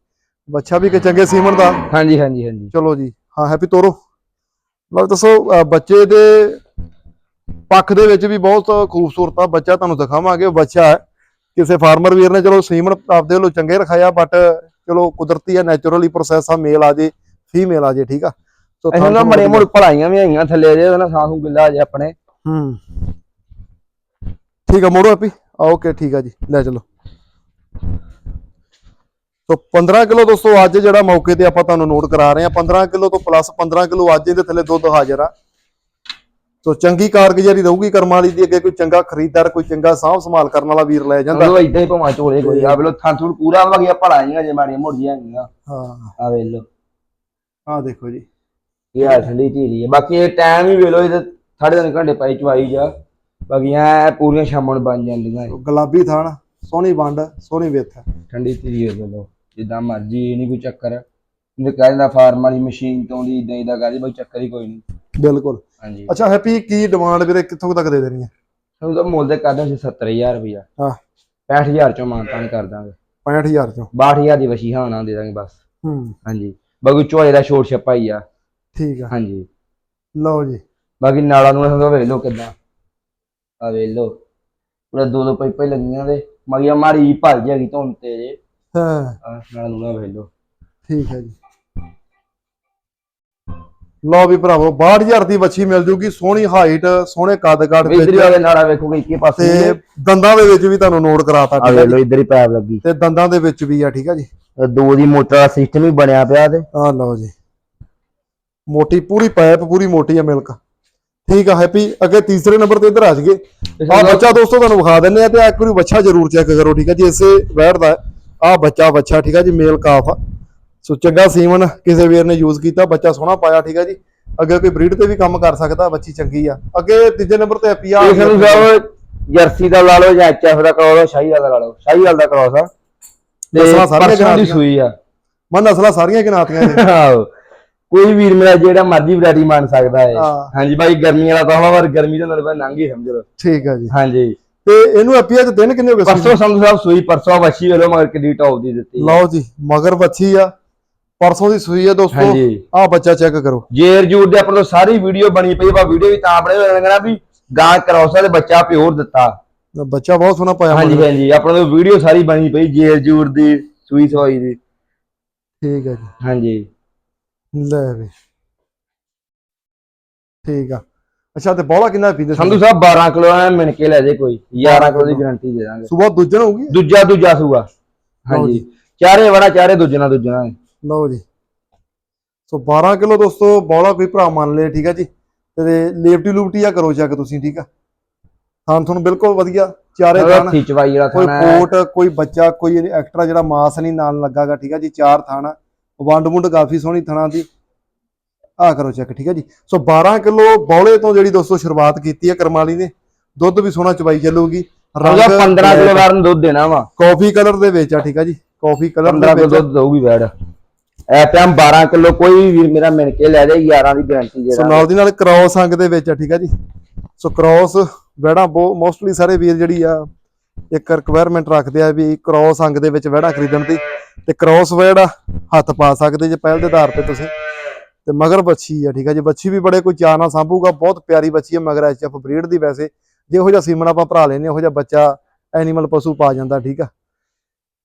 ਬੱਚਾ ਵੀ ਕਿ ਚੰਗੇ ਸੀਮਨ ਦਾ। ਹਾਂਜੀ ਹਾਂਜੀ ਹਾਂਜੀ। ਚਲੋ ਜੀ। ਹਾਂ ਹੈਪੀ ਤੋਰੋ। ਲਓ ਦੱਸੋ ਬੱਚੇ ਦੇ ਪੱਖ ਦੇ ਵਿੱਚ ਵੀ ਬਹੁਤ ਖੂਬਸੂਰਤ ਆ ਬੱਚਾ ਤੁਹਾਨੂੰ ਦਿਖਾਵਾਂਗੇ। ਬੱਚਾ ਹੈ। ਕਿਸੇ ਫਾਰਮਰ ਵੀਰ ਨੇ ਚਲੋ ਸੀਮਨ ਆਪਦੇ ਵੱਲੋਂ ਚੰਗੇ ਰਖਾਇਆ ਬਟ ਚਲੋ ਕੁਦਰਤੀ ਆ ਨੈਚੁਰਲੀ ਪ੍ਰੋਸੈਸ ਆ ਮੇਲ ਆ ਜੇ ਫੀਮੇਲ ਆ ਜੇ ਠੀਕ ਆ। ਸੋ ਅਸੀਂ ਉਹਨਾਂ ਮੜੇ ਮੋੜ ਭਲਾਈਆਂ ਵੀ ਆਈਆਂ ਥੱਲੇ ਜੇ ਉਹਦਾ ਸਾਹ ਨੂੰ ਗਿੱਲਾ ਜੇ ਆਪਣੇ। ਹੂੰ। ਠੀਕ ਆ ਮੋੜੋ ਹੈਪੀ ਆ ਓਕੇ ਠੀਕ ਆ ਜੀ। ਲੈ ਚਲੋ। ਸੋ 15 ਕਿਲੋ ਦੋਸਤੋ ਅੱਜ ਜਿਹੜਾ ਮੌਕੇ ਤੇ ਆਪਾਂ ਤੁਹਾਨੂੰ ਨੋਟ ਕਰਾ ਰਹੇ ਆ 15 ਕਿਲੋ ਤੋਂ ਪਲੱਸ 15 ਕਿਲੋ ਅੱਜ ਇਹਦੇ ਥੱਲੇ ਦੁੱਧ ਹਾਜ਼ਰ ਆ। ਸੋ ਚੰਗੀ ਕਾਰਗੁਜ਼ਾਰੀ ਰਹੂਗੀ ਕਰਮਾਂ ਵਾਲੀ ਦੀ ਅੱਗੇ ਕੋਈ ਚੰਗਾ ਖਰੀਦਦਾਰ ਕੋਈ ਚੰਗਾ ਸਾਂਭ ਸੰਭਾਲ ਕਰਨ ਵਾਲਾ ਵੀਰ ਲੈ ਜਾਂਦਾ। ਉਹ ਇਦਾਂ ਹੀ ਭਮਾ ਝੋਲੇ ਕੋਈ ਆ ਵੇਲੋ ਥਾਂ ਥੂੜ ਪੂਰਾ ਵਗਿਆ ਭਲਾਈਆਂ ਜੇ ਮਾੜੀਆਂ ਮੋੜੀਆਂ ਆਈਆਂ ਹਾਂ। ਆ ਵੇਲੋ ਆ ਦੇਖੋ ਜੀ। ਇਹ ਆ ਠੰਡੀ ਧੀਰੀ ਹੈ ਬਾਕੀ ਇਹ ਟਾਈਮ ਹੀ ਵੇਲੋ ਇਹ ਸਾਢੇ ਤਿੰਨ ਘੰਟੇ ਪਾਈ ਚਵਾਈ ਜਾ। ਬਾਕੀ ਐ ਪੂਰੀਆਂ ਸ਼ਾਮਾਂ ਨੂੰ ਬਣ ਜਾਂਦੀਆਂ ਇਹ। ਗੁਲਾਬੀ ਥਾਣ ਸੋਹਣੀ ਵੰਡ ਸੋਹਣੀ ਵਿੱਥ। ਠੰਡੀ ਧੀਰੀ ਹੋ ਲੋ ਜਿੱਦਾਂ ਮਰਜ਼ੀ ਇਹ ਨਹੀਂ ਕੋਈ ਚੱਕਰ। ਇਹਨੇ ਕਹਿ ਦਿੰਦਾ ਫਾਰਮ ਵਾਲੀ ਮਸ਼ੀਨ ਤੋਂ ਦੀ ਇਦਾਂ ਇਦਾਂ ਕਰਦੀ ਬਾਈ ਚੱਕਰ ਹੀ ਕੋਈ ਨਹੀਂ ਬਿਲਕੁਲ। ਹਾਂਜੀ। ਅੱਛਾ ਹੈਪੀ ਕੀ ਡਿਮਾਂਡ ਵੀਰੇ ਕਿੱਥੋਂ ਤੱਕ ਦੇ ਦੇਣੀ ਹੈ ਸਾਨੂੰ ਤਾਂ ਮੁੱਲ ਦੇ ਕਰਦੇ ਸੀ 70000 ਰੁਪਇਆ ਹਾਂ। 65000 ਚੋਂ ਮਾਨਤਾਨ ਕਰ ਦਾਂਗੇ। 65000 ਚੋਂ। 62000 ਦੀ ਵਸ਼ੀ ਹਾਂ ਨਾ ਦੇ ਦਾਂਗੇ ਬਸ। ਹੂੰ। ਹਾਂਜੀ। ਬਾਕੀ ਝੋਲੇ ਦਾ ਛੋਟ ਛੱਪਾ ਹੀ ਆ। ਠੀਕ ਆ। ਹਾਂਜੀ। ਲਓ ਜੀ। ਬਾਕੀ ਨਾਲਾਂ ਨੂੰ ਸਮਝੋ ਵੇਖ ਲਓ ਕਿਦਾਂ। ਆ ਵੇਖ ਲਓ। ਪੂਰਾ ਦੋ ਦੋ ਪਾਈਪਾਂ ਹੀ ਲੱਗੀਆਂ ਦੇ ਮਗਿਆ ਮਾੜੀ ਭੱਜ ਜਾਗੀ ਧੁੰਨ ਤੇ ਜੇ ਹਾਂ। ਆ ਨਾਲ ਨੂੰ ਵੇਖ ਲਓ। ਠੀਕ ਹੈ ਜੀ। ਲਓ ਵੀ ਭਰਾਵੋ 62000 ਦੀ ਬੱਚੀ ਮਿਲ ਜੂਗੀ। ਸੋਹਣੀ ਹਾਈਟ ਸੋਹਣੇ ਕੱਦ ਕੱਦ ਇਧਰ ਵਿੱਚ ਵਾਲੇ ਨਾਲਾ ਵੇਖੋ ਕਿ ਇੱਕੇ ਪਾਸੇ ਤੇ ਦੰਦਾਂ ਦੇ ਵਿੱਚ ਵੀ ਤੁਹਾਨੂੰ ਨੋਟ ਕਰਾਤਾ ਆ ਵੇਖ। ਲਓ ਇਧਰ ਹੀ ਪੈਪ ਲੱਗੀ। ਤੇ ਦੰਦਾਂ ਦੇ ਵਿੱਚ ਵੀ ਆ ਠੀਕ ਆ ਜੀ। ਦੋ ਦੀ ਮੋਟਰ ਦਾ ਸਿਸਟਮ ਹੀ ਬਣਿਆ ਪਿਆ ਤੇ। ਆਹ ਲਓ ਜੀ। ਮੋਟੀ ਪੂਰੀ ਪਾਈਪ ਪੂਰੀ ਮੋਟੀ ਆ ਮਿਲਕ ਠੀਕ ਆ ਹੈਪੀ ਅੱਗੇ ਤੀਸਰੇ ਨੰਬਰ ਤੇ ਇੱਧਰ ਆ ਜਾਈਏ। ਆ ਬੱਚਾ ਦੋਸਤੋ ਤੁਹਾਨੂੰ ਵਿਖਾ ਦਿੰਨੇ ਆ ਤੇ ਇੱਕ ਵਾਰੀ ਬੱਚਾ ਜ਼ਰੂਰ ਚੈੱਕ ਕਰੋ ਠੀਕ ਆ ਜੀ? ਇਸੇ ਵੈੜ ਦਾ ਆ ਬੱਚਾ ਬੱਚਾ ਠੀਕ ਆ ਜੀ? ਮੇਲ ਕਾਫ ਆ। ਸੋ ਚੰਗਾ ਸੀਮਨ ਕਿਸੇ ਵੀਰ ਨੇ ਯੂਜ਼ ਕੀਤਾ ਬੱਚਾ ਸੋਹਣਾ ਪਾਇਆ ਠੀਕ ਆ ਜੀ? ਅੱਗੇ ਕੋਈ ਬਰੀਡ ਤੇ ਵੀ ਕੰਮ ਕਰ ਸਕਦਾ ਬੱਚੀ ਚੰਗੀ ਆ। ਅੱਗੇ ਤੀਜੇ ਨੰਬਰ ਤੇ ਐਪੀ ਆ। ਇਹ ਸਾਨੂੰ ਸਾਹਿਬ ਜਰਸੀ ਦਾ ਲਾ ਲਓ ਜਾਂ ਐਚਐਫ ਦਾ ਕਰਾ ਲਓ ਸ਼ਾਹੀ ਦਾ ਲਾ ਲਓ। ਸ਼ਾਹੀ ਦਾ ਕਰਾ ਸਾ ਤੇ ਸਾਰੀਆਂ ਦੀ। ਸੂਈ ਆ। ਮਨ ਨਸਲਾਂ ਸਾਰੀਆਂ ਗਿਣਾਤੀਆਂ ਨੇ। ਆਹੋ। ਕੋਈ ਵੀਰ ਮੇਰਾ ਜਿਹੜਾ ਮਰਜ਼ੀ ਵੈਰਾਈਟੀ ਮੰਨ ਸਕਦਾ ਹੈ ਹਾਂ। ਹਾਂਜੀ ਬਾਈ ਗਰਮੀ ਵਾਲਾ ਤਾਂ ਹਵਾ ਪਰ ਗਰਮੀ ਦੇ ਨਾਲ ਬਈ ਨੰਗ ਹੀ ਸਮਝ ਲਓ। ਠੀਕ ਆ ਜੀ। ਹਾਂਜੀ। ਤੇ ਇਹਨੂੰ ਐਪੀ ਅੱਜ ਦਿਨ ਕਿੰਨੇ ਹੋ ਗਏ ਸੀ? ਪਰਸੋਂ ਸੰਧੂ ਸਾਹਿਬ ਸੂਈ ਪਰਸੋਂ ਵੱਛੀ ਵੇਲੋ ਮਗਰ ਕਿੱਡੀ ਟੌਪ ਦੀ ਦਿੱਤੀ। ਲਓ ਜੀ ਮਗਰ ਬੱਚੀ ਆ। ਪਰਸੋਂ ਦੀ ਸੂਈ ਆ ਦੋਸਤੋ। ਆ ਬੱਚਾ ਚੈੱਕ ਕਰੋ। ਜੇਰ ਜੂਰ ਦੇ ਆਪਣੇ ਤੋਂ ਸਾਰੀ ਵੀਡੀਓ ਬਣੀ ਪਈ ਬਾ ਵੀਡੀਓ ਵੀ ਤਾਂ ਬਣੇ ਹੋਏ ਨੇ ਵੀ ਗਾਂ ਕਰੌਸਾ ਦੇ ਬੱਚਾ ਪਿਓਰ ਦਿੱਤਾ। ਬੱਚਾ ਬਹੁਤ ਸੋਹਣਾ ਪਾਇਆ ਹਾਂਜੀ ਮਗਰ। ਹਾਂਜੀ। ਆਪਣੇ ਵੀਡੀਓ ਸਾਰੀ ਬਣੀ ਪਈ ਜੇਰ ਜੂਰ ਦੀ ਸੂਈ ਸਵਾਈ ਦੀ। ਠੀਕ ਆ ਜੀ। ਹਾਂਜੀ। ਲੈ ਵੀ। ਠੀਕ ਆ। ਅੱਛਾ ਤੇ ਬੋਲਾ ਕਿੰਨਾ ਪੀਂਦੇ ਸੰਧੂ ਸਾਹਿਬ 12 ਕਿਲੋ ਐ ਮਿਣ ਕੇ ਲੈ ਜੇ ਕੋਈ। 11 ਕਿਲੋ ਦੀ ਗਾਰੰਟੀ ਦੇ ਦਾਂਗੇ। ਸਵੇਰ ਦੂਜਣ ਹੋਊਗੀ? ਦੂਜਾ ਦੂਜਾ ਸੂਆ। ਹਾਂਜੀ। ਚਾਰੇ ਵੜਾ ਚਾਰੇ ਦੂਜਣਾ ਦੂਜਣਾ ਲਓ ਜੀ। ਸੋ 12 ਕਿਲੋ ਦੋਸਤੋ ਬੋਲਾ ਕੋਈ ਭਰਾ ਮੰਨ ਲੇ ਠੀਕ ਆ ਜੀ? ਤੇ ਲੇਫਟੀ ਲੂਫਟੀ ਆ ਕਰੋ ਚੈੱਕ ਤੁਸੀਂ ਠੀਕ ਆ? ਥਾਂ ਤੁਹਾਨੂੰ ਬਿਲਕੁਲ ਵਧੀਆ। ਚਾਰੇ ਥਾਣ ਕੋਈ ਹੈ। ਕੋਟ ਕੋਈ ਬੱਚਾ ਕੋਈ ਐਕਸਟਰਾ ਜਿਹੜਾ ਮਾਸ ਨਹੀਂ ਨਾਲ ਲੱਗਾ ਗਾ ਠੀਕ ਆ ਜੀ? ਚਾਰ ਥਾਣਾ ਵੰਡ ਵੁੰਡ ਕਾਫੀ ਸੋਹਣੀ ਥਣਾ ਦੀ। ਆ ਕਰੋ ਚੈੱਕ ਠੀਕ ਆ ਜੀ? ਸੋ 12 ਕਿਲੋ ਬੌਲੇ ਤੋਂ ਜਿਹੜੀ ਦੋਸਤੋ ਸ਼ੁਰੂਆਤ ਕੀਤੀ ਹੈ ਕਰਮਾਲੀ ਨੇ ਦੁੱਧ ਵੀ ਸੋਹਣਾ ਚਵਾਈ ਚੱਲੂਗੀ। ਉਹਦਾ 15 ਕਿਲੋ ਵਾਰ ਨੂੰ ਦੁੱਧ ਦੇਣਾ ਵਾ। ਕਾਫੀ ਕਲਰ ਦੇ ਵਿੱਚ ਆ ਠੀਕ ਆ ਜੀ? ਕਾਫੀ ਕਲਰ 15 ਦੇ ਵਿੱਚ ਦੁੱਧ ਦਊਗੀ ਵੈੜ ਐ ਟਾਈਮ 12 ਕਿਲੋ ਕੋਈ ਵੀ ਵੀਰ ਮੇਰਾ ਮਿਣ ਕੇ ਲੈ ਜਾਏ 11 ਦੀ ਗਾਰੰਟੀ ਦੇ ਸੋ ਨਾਲ ਦੀ ਨਾਲ ਕ੍ਰਾਸ ਅੰਗ ਦੇ ਵਿੱਚ ਆ ਠੀਕ ਆ ਜੀ? ਸੋ ਕ੍ਰਾਸ ਵੈੜਾਂ ਬਹੁਤ ਮੋਸਟਲੀ ਸਾਰੇ ਵੀਰ ਜਿਹੜੀ ਆ ਇੱਕ ਰਿਕੁਆਇਰਮੈਂਟ ਰੱਖਦੇ ਆ ਵੀ ਕ੍ਰਾਸ ਅੰਗ ਦੇ ਵਿੱਚ ਵੈੜਾਂ ਖਰੀਦਣ ਦੀ। ਤੇ ਕ੍ਰਾਸ ਆ ਹੱਥ ਪਾ ਸਕਦੇ ਜੇ ਪਹਿਲ ਦੇ ਆਧਾਰ ਤੇ ਤੁਸੀਂ। ਤੇ ਮਗਰ ਬੱਚੀ ਆ ਠੀਕ ਆ ਜੀ। ਬੱਚੀ ਵੀ ਬੜੇ ਕੋਈ ਚਾਅ ਨਾਲ ਸਾਂਭੂਗਾ ਬਹੁਤ ਪਿਆਰੀ ਬੱਚੀ ਆ ਮਗਰ ਐਚਐਫ ਬਰੀਡ ਦੀ ਵੈਸੇ। ਜੇ ਇਹੋ ਜਿਹਾ ਸੀਮਨ ਆਪਾਂ ਭਰਾ ਲੈਨੇ ਉਹੋ ਜਿਹਾ ਬੱਚਾ ਐਨੀਮਲ ਪਸ਼ੂ ਪਾ ਜਾਂਦਾ ਠੀਕ ਆ।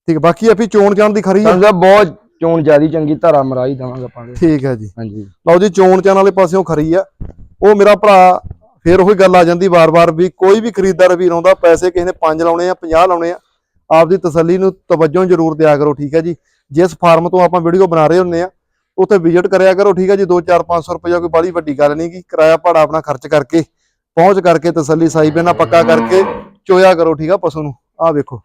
ਠੀਕ ਆ, ਬਾਕੀ ਆਪੀ ਚੋਣ ਜਾਣ ਦੀ ਖਰੀ ਆ। ਬਹੁਤ ਚੋਣ ਜਿਆਦੀ ਚੰਗੀ ਧਾਰਾ ਮਰਾਈ ਦਵਾਂਗੇ ਆਪਾਂ। ਠੀਕ ਹੈ ਜੀ। ਹਾਂਜੀ। ਲਓ ਜੀ ਚੋਣ ਚਾਣ ਵਾਲੇ ਪਾਸਿਓਂ ਖਰੀ ਆ। ਉਹ ਮੇਰਾ ਭਰਾ ਫੇਰ ਉਹੀ ਗੱਲ ਆ ਜਾਂਦੀ ਵਾਰ-ਵਾਰ ਵੀ ਕੋਈ ਵੀ ਖਰੀਦਦਾਰ ਵੀਰ ਆਉਂਦਾ ਪੈਸੇ ਕਿਸੇ ਨੇ 5 ਲਾਉਣੇ ਆ 50 ਲਾਉਣੇ ਆ ਆਪਦੀ ਤਸੱਲੀ ਨੂੰ ਤਵੱਜੋ ਜ਼ਰੂਰ ਦਿਆ ਕਰੋ ਠੀਕ ਹੈ ਜੀ। ਜਿਸ ਫਾਰਮ ਤੋਂ ਆਪਾਂ ਵੀਡੀਓ ਬਣਾ ਰਹੇ ਹੁੰਨੇ ਆ ਉੱਥੇ ਵਿਜ਼ਿਟ ਕਰਿਆ ਕਰੋ ਠੀਕ ਹੈ ਜੀ। 2-4 500 ਰੁਪਏ ਕੋਈ ਬਾਲੀ ਵੱਡੀ ਗੱਲ ਨਹੀਂ ਗੀ ਕਿਰਾਇਆ ਭਾੜਾ ਆਪਣਾ ਖਰਚ ਕਰਕੇ ਪਹੁੰਚ ਕਰਕੇ ਤਸੱਲੀ ਸਾਈ ਬਿਨਾ ਪੱਕਾ ਕਰਕੇ ਚੋਇਆ ਕਰੋ ਠੀਕ ਆ ਪਸ਼ੂ ਨੂੰ। ਆਹ ਵੇਖੋ।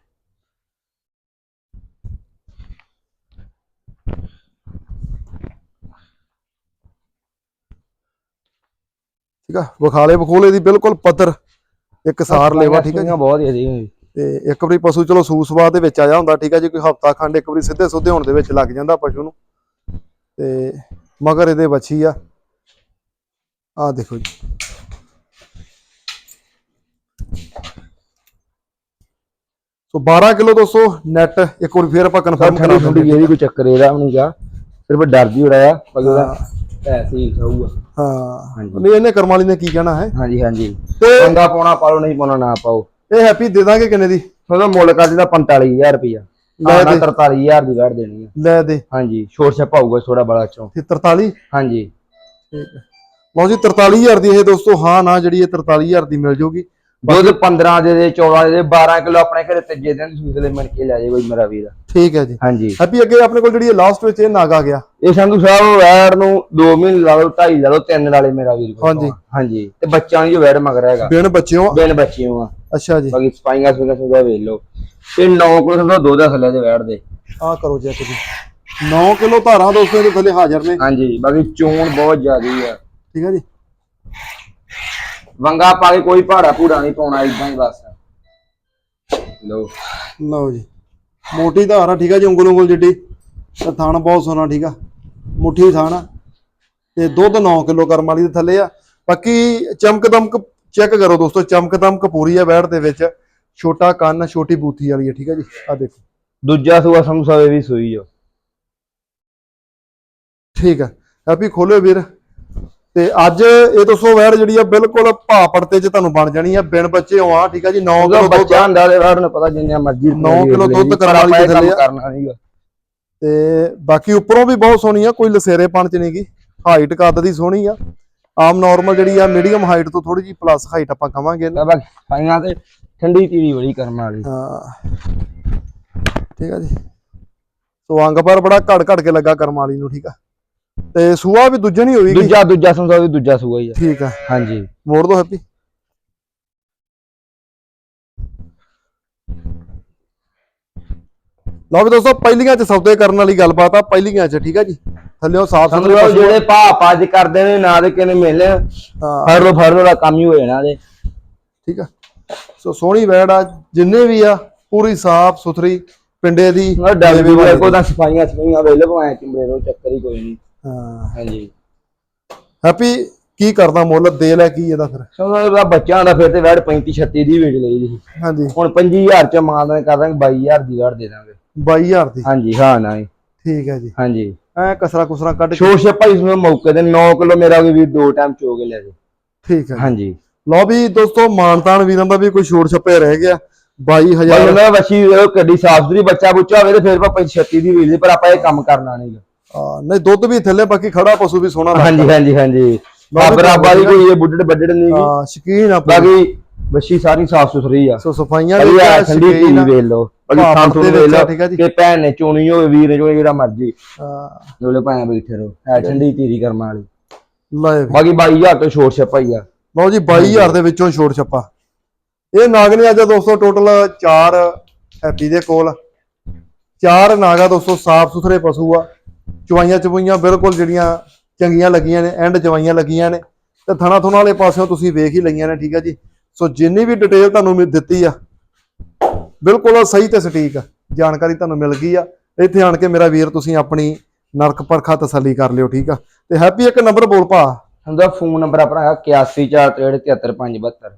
ਠੀਕ ਆ ਵਿਖਾਲੇ ਵਿਖੋਲੇ ਦੀ ਬਿਲਕੁਲ ਪੱਧਰ ਇੱਕ ਸਾਰ ਲੇਵਾ ਠੀਕ ਹੈ ਜੀ। ਸੂਈਆਂ ਬਹੁਤ ਇਹਦੀ ਤੇ ਇੱਕ ਵਾਰੀ ਪਸ਼ੂ ਚਲੋ ਸੂਸਵਾ ਦੇ ਵਿੱਚ ਆਇਆ ਹੁੰਦਾ ਠੀਕ ਹੈ ਜੀ ਕੋਈ ਹਫਤਾ ਖੰਡ ਇੱਕ ਵਾਰੀ ਸਿੱਧੇ ਸੁੱਧੇ ਹੋਣ ਦੇ ਵਿੱਚ ਲੱਗ ਜਾਂਦਾ ਪਸ਼ੂ ਨੂੰ। ਤੇ ਮਗਰ ਇਹਦੇ ਵੱਛੀ ਆ। ਆ ਦੇਖੋ ਜੀ। ਸੋ 12 ਕਿਲੋ ਦੋਸਤੋ ਨੈਟ ਇੱਕ ਵਾਰੀ ਫੇਰ ਆਪਾਂ ਕਨਫਰਮ ਕਰਾ ਠੰਡੀ ਇਹਦੀ ਕੋਈ ਚੱਕਰ ਇਹਦਾ ਨਹੀਂਗਾ ਸਿਰਫ ਡਰਦੀ ਹੋ ਰਿਹਾ ਬਾਕੀ ਉਹਦਾ ਪੈਸੇ ਹੀ ਖਾਊਗਾ। ਹਾਂ। ਹਾਂਜੀ। ਨਹੀਂ ਇਹਨੇ ਕਰਮ ਵਾਲੀ ਨੇ ਕੀ ਕਹਿਣਾ ਹੈ? ਹਾਂਜੀ ਹਾਂਜੀ। ਤੇ ਚੰਗਾ ਪਾਉਣਾ ਪਾਲੋ ਨਹੀਂ ਪਾਉਣਾ ਨਾ ਪਾਓ। ਇਹ ਹੈਪੀ ਦੇ ਦਾਂਗੇ ਕਿੰਨੇ ਦੀ? ਉਹਦਾ ਮੁੱਲ ਕਰ ਦਿੰਦਾ 45000 ਰੁਪਇਆ ਲੈ ਦੇ। 43000 ਦੀ ਵੜ ਦੇਣੀ ਆ। ਲੈ ਦੇ। ਹਾਂਜੀ ਛੋਟ ਛਪਾ ਹੋਊਗਾ ਥੋੜਾ ਬੜਾ ਚੋਂ। ਤੇ 43 ਹਾਂਜੀ। ਠੀਕ ਹੈ। ਲਓ ਜੀ 43000 ਦੀ ਇਹ ਦੋਸਤੋ ਹਾਂ ਨਾ ਜਿਹੜੀ ਇਹ 43000 ਦੀ ਮਿਲ ਜੂਗੀ। ਦੁੱਧ 15 ਦੇ ਦੇ 14 ਦੇ ਦੇ 12 ਕਿਲੋ ਆਪਣੇ ਘਰੇ ਤੀਜੇ ਦਿਨ ਸੂਸਲੇ ਮਿਲ ਕੇ ਲੈ ਜਾਏ ਕੋਈ ਮੇਰਾ ਵੀਰ। ਠੀਕ ਹੈ ਜੀ। ਹਾਂਜੀ। ਹੈਪੀ ਅੱਗੇ ਆਪਣੇ ਕੋਲ ਜਿਹੜੀ ਲਾਸਟ ਵਿੱਚ ਇਹ ਨਾਗ ਆ ਗਿਆ। ਇਹ ਸੰਧੂ ਸਾਹਿਬ ਵੈੜ ਨੂੰ 2 ਮਹੀਨੇ ਲਾ ਲਓ 2.5 ਲਾ ਲਓ 3 ਲਾ ਲਏ ਮੇਰਾ ਵੀਰ ਹਾਂਜੀ। ਹਾਂਜੀ। ਤੇ ਬੱਚਿਆਂ ਦੀ ਜੋ ਵੈੜ ਮਗਰ ਹੈਗਾ। ਬਿਨ ਬੱਚਿਓ ਬਿਨ ਬੱਚਿਆਂ ਆ। ਅੱਛਾ ਜੀ। ਬਾਕੀ ਸਪਾਈਆਂ ਸੁਗਾ ਸੁਗਾ ਵੇਖ ਲਓ। ਤੇ 9 ਕਿਲੋ ਸੰਧੂ ਦੁੱਧ ਦਾ ਥੱਲੇ ਦੇ ਵੈੜ ਦੇ। ਆ ਕਰੋ ਚੈੱਕ ਜੀ। 9 ਕਿਲੋ ਧਾਰਾਂ ਦੋਸਤੋ ਇਹਦੇ ਥੱਲੇ ਹਾਜ਼ਰ ਨੇ। ਹਾਂਜੀ। ਬਾਕੀ ਚੋਣ ਬਹੁਤ ਜ਼ਿਆਦੀ ਆ। ਠੀਕ ਹੈ ਜੀ। ਵੰਗਾ ਪਾ ਕੇ ਕੋਈ ਪਹਾੜਾ ਪੂੜਾ ਨਹੀਂ ਪਾਉਣਾ ਇਦਾਂ ਹੀ ਬਸ। ਲੋ ਲਓ ਜੀ। ਮੋਟੀ ਧਾਰ ਆ ਠੀਕ ਆ ਜੀ ਉਂਗਲ ਉਂਗਲ ਜਿੱਡੀ। ਤੇ ਥਣ ਬਹੁਤ ਸੋਹਣਾ ਠੀਕ ਆ। ਮੁੱਠੀ ਥਣ ਆ। ਤੇ ਦੁੱਧ 9 ਕਿਲੋ ਕਰਮ ਵਾਲੀ ਦੇ ਥੱਲੇ ਆ। ਬਾਕੀ ਚਮਕ ਦਮਕ ਚੈੱਕ ਕਰੋ ਦੋਸਤੋ ਚਮਕ ਦਮਕ ਪੂਰੀ ਆ ਬੈੜ ਦੇ ਵਿੱਚ। ਛੋਟਾ ਕੰਨ ਛੋਟੀ ਬੂਥੀ ਵਾਲੀ ਆ ਠੀਕ ਆ ਜੀ। ਆ ਦੇਖੋ। ਦੂਜਾ ਸੂਆ ਸਮੂਸਾ ਵੀ ਸੂਈ ਆ। ਠੀਕ ਆ। ਹੈਪੀ ਖੋਲਿਓ ਵੀਰ। ਤੇ ਅੱਜ ਇਹ ਦੋਸਤੋ ਵੈੜ ਜਿਹੜੀ ਆ ਬਿਲਕੁਲ ਭਾ ਪੜਤੇ ਚ ਤੁਹਾਨੂੰ ਬਣ ਜਾਣੀ ਆ ਬਿਨ ਬੱਚੇ ਆ ਠੀਕ ਆ ਜੀ 9 ਉਹਦਾ ਕਿਲੋ ਦੁੱਧ ਬੱਚਾ ਹੁੰਦਾ ਤੇ ਵਾੜ ਨੂੰ ਪਤਾ ਜਿੰਨਾ ਮਰਜ਼ੀ ਨੌ ਕਿਲੋ ਦੁੱਧ ਕਰਨ ਇਹ ਕੰਮ ਥੱਲੇ। ਕਰਨਾ ਨਹੀਂਗਾ ਤੇ ਬਾਕੀ ਉੱਪਰੋਂ ਵੀ ਬਹੁਤ ਸੋਹਣੀ ਆ ਕੋਈ ਲਸੇਰੇਪਣ ਚ ਨਹੀਂਗੀ ਹਾਈਟ ਕੱਦ ਦੀ ਸੋਹਣੀ ਆ। ਆਮ ਨਾਰਮਲ ਜਿਹੜੀ ਆ ਮੀਡੀਅਮ ਹਾਈਟ ਤੋਂ ਥੋੜੀ ਜੀ ਪਲੱਸ ਹਾਈਟ ਆਪਾਂ ਕਵਾਂਗੇ ਨਾ ਬਾਕੀ ਫਾਈਆਂ ਤੇ ਠੰਡੀ ਤੀਰੀ ਬੜੀ ਕਰਮ ਵਾਲੀ। ਹਾਂ। ਠੀਕ ਆ ਜੀ। ਸੋ ਅੰਗ ਪਰ ਬੜਾ ਘੜ ਘੜ ਕੇ ਲੱਗਾ ਕਰਮ ਵਾਲੀ ਨੂੰ ਠੀਕ ਆ। ਤੇ ਸੂਆ ਵੀ ਦੂਜੇ ਨਹੀਂ ਹੋਈ। ਦੂਜਾ ਦੂਜਾ ਸਮੂਸਾ ਵੀ ਦੂਜਾ ਸੂਆ ਹੀ ਆ। ਠੀਕ ਆ। ਹਾਂਜੀ। ਮੋੜ ਦੋ ਹੈਪੀ। ਲਓ ਵੀ ਦੋਸਤੋ ਪਹਿਲੀਆਂ ਚ ਸੌਦੇ ਕਰਨ ਵਾਲੀ ਗੱਲਬਾਤ ਆ ਪਹਿਲੀਆਂ ਚ ਠੀਕ ਆ ਜੀ? ਥੱਲਿਓ ਸਾਫ਼ ਸੁਥਰੇ ਆ। ਜਿਹੜੇ ਭਾ ਪਾਜ ਕਰਦੇ ਨੇ ਨਾ ਦੇ ਕਿਨੇ ਮਿਲ ਫੜ ਲੋ ਫੜ ਲੋ ਦਾ ਕੰਮ ਹੀ ਹੋ ਜਾਣਾ ਦੇ ਠੀਕ ਆ। ਸੋ ਸੋਹਣੀ ਵੈੜ ਆ ਜਿੰਨੇ ਵੀ ਆ ਪੂਰੀ ਸਾਫ਼ ਸੁਥਰੀ ਪਿੰਡੇ ਦੀ। ਉਹ ਡਲ ਵੀ ਵਾਲੇ ਕੋ ਤਾਂ ਸਫਾਈਆਂ ਸਫਾਈਆਂ ਵੇਲੇ ਪਾਏ ਚਿੰਬੜੇ ਰੋ ਚੱਕਰ ਹੀ ਕੋਈ ਨਹੀਂ। ਹਾਂ। ਹਾਂਜੀ। ਹੈਪੀ ਕੀ ਕਰਦਾ ਮੁੱਲ? ਦੇ ਲੈ ਕੀ ਇਹਦਾ ਫਿਰ? ਦਾ ਬੱਚਿਆਂ ਦਾ ਫਿਰ ਤੇ ਵੈੜ 35 36 ਦੀ ਵੇਚ ਲਈ ਜੀ ਹਾਂਜੀ। ਹੁਣ 25000 ਚ ਮਾਨਦਾਨ ਕਰ ਦਾਂਗੇ 22000 ਦੀ ਵੈੜ ਦੇ ਦਾਂਗੇ। 22000 ਦੀ? ਹਾਂਜੀ ਹਾਂ ਨਾ। ਠੀਕ ਹੈ ਜੀ। ਹਾਂਜੀ। ਐ ਕਸਰਾ ਕੁਸਰਾ ਕੱਢ ਕੇ ਸ਼ੋਸ਼ ਭਾਈ ਇਸ ਨੂੰ ਮੌਕੇ ਤੇ 9 ਕਿਲੋ ਮੇਰਾ ਵੀ ਵੀਰ ਦੋ ਟਾਈਮ ਚੋ ਕੇ ਲੈ ਜੇ ਠੀਕ ਹੈ। ਹਾਂਜੀ। ਲਓ ਵੀ ਦੋਸਤੋ ਮਾਨਤਾਨ ਵੀਰਾਂ ਦਾ ਵੀ ਕੋਈ ਛੋੜ ਛੱਪੇ ਰਹਿ ਗਿਆ। 22000 ਭਾਈ ਉਹਨਾਂ ਉਹ ਕੱਡੀ ਸਾਫ਼ ਸੁਥਰੀ ਬੱਚਾ ਬੁੱਚਾ ਹੋਵੇ ਤੇ ਫਿਰ ਆਪਾਂ 36 ਦੀ ਦੇ ਪਰ ਆਪਾਂ ਇਹ ਕੰਮ ਕਰਨਾ ਨਹੀਂ ਹਾਂ, ਨਹੀਂ ਦੁੱਧ ਵੀ ਥੱਲੇ ਬਾਕੀ ਖੜਾ ਪਸ਼ੂ ਵੀ ਸੋਹਣਾ ਲੱਗਦਾ। ਹਾਂਜੀ ਹਾਂਜੀ ਹਾਂਜੀ। ਬਰਾਬਰ ਹੀ ਕੋਈ ਇਹ ਬੁੱਢੜ ਬੱਡੜ ਨਹੀਂ। ਹਾਂ ਸ਼ਕੀਨ ਆ। ਬਾਕੀ ਵੱਛੀ ਸਾਰੀ ਸਾਫ਼ ਸੁਥਰੀ ਆ। ਸੋ ਸਫਾਈਆਂ ਅਲੀ ਆ ਠੰਡੀ ਆ। ਵੇਖ ਲਓ। ਬਾਕੀ ਪੱਤੇ ਥੋਂ ਵੇਖ ਲਓ। ਕਿ ਭੈਣ ਨੇ ਚੋਣੀ ਹੋਵੇ ਵੀਰ ਨੇ ਚੋਣੀ ਜਿਹੜਾ ਮਰਜ਼ੀ। ਹਾਂ, ਦੋਲੇ ਭਾਵੇਂ ਬੈਠੇ ਰਹੋ। ਹੈ ਠੰਡੀ ਤੀਰੀ ਕਰਮਾਂ ਵਾਲੀ। ਲੈ ਵੀ। ਬਾਕੀ 22000 ਤੋਂ ਛੋਟ ਛਪਾਈ ਆ। ਲਓ ਜੀ 22000 ਦੇ ਵਿੱਚੋਂ ਛੋੜ ਛੱਪਾ। ਇਹ ਨਾਗ ਨੇ ਅੱਜ ਦੋਸਤੋ ਟੋਟਲ 4 ਹੈਪੀ ਦੇ ਕੋਲ। ਚਾਰ ਨਾਗਾ ਦੋਸਤੋ ਸਾਫ਼ ਸੁਥਰੇ ਪਸ਼ੂ ਆ। ਚਵਾਈਆਂ ਚਵਾਈਆਂ ਬਿਲਕੁਲ ਜਿਹੜੀਆਂ ਚੰਗੀਆਂ ਲੱਗੀਆਂ ਨੇ ਐਂਡ ਚਵਾਈਆਂ ਲੱਗੀਆਂ ਨੇ। ਤੇ ਥਣਾ ਥੁਣਾ ਵਾਲੇ ਪਾਸਿਓਂ ਤੁਸੀਂ ਵੇਖ ਹੀ ਲਈਆਂ ਨੇ ਠੀਕ ਆ ਜੀ। ਸੋ ਜਿੰਨੀ ਵੀ ਡਿਟੇਲ ਤੁਹਾਨੂੰ ਮੈਂ ਦਿੱਤੀ ਆ ਬਿਲਕੁਲ ਸਹੀ ਤੇ ਸਟੀਕ ਆ। ਜਾਣਕਾਰੀ ਤੁਹਾਨੂੰ ਮਿਲ ਗਈ ਆ। ਇੱਥੇ ਆਣ ਕੇ ਮੇਰਾ ਵੀਰ ਤੁਸੀਂ ਆਪਣੀ ਨਰਕ ਪਰਖਾ ਤਸੱਲੀ ਕਰ ਲਿਓ ਠੀਕ ਆ। ਤੇ ਹੈਪੀ ਇੱਕ ਨੰਬਰ ਬੋਲ ਭਾ। ਹੁੰਦਾ ਫੋਨ ਨੰਬਰ ਆਪਣਾ ਹੈਗਾ 8143733572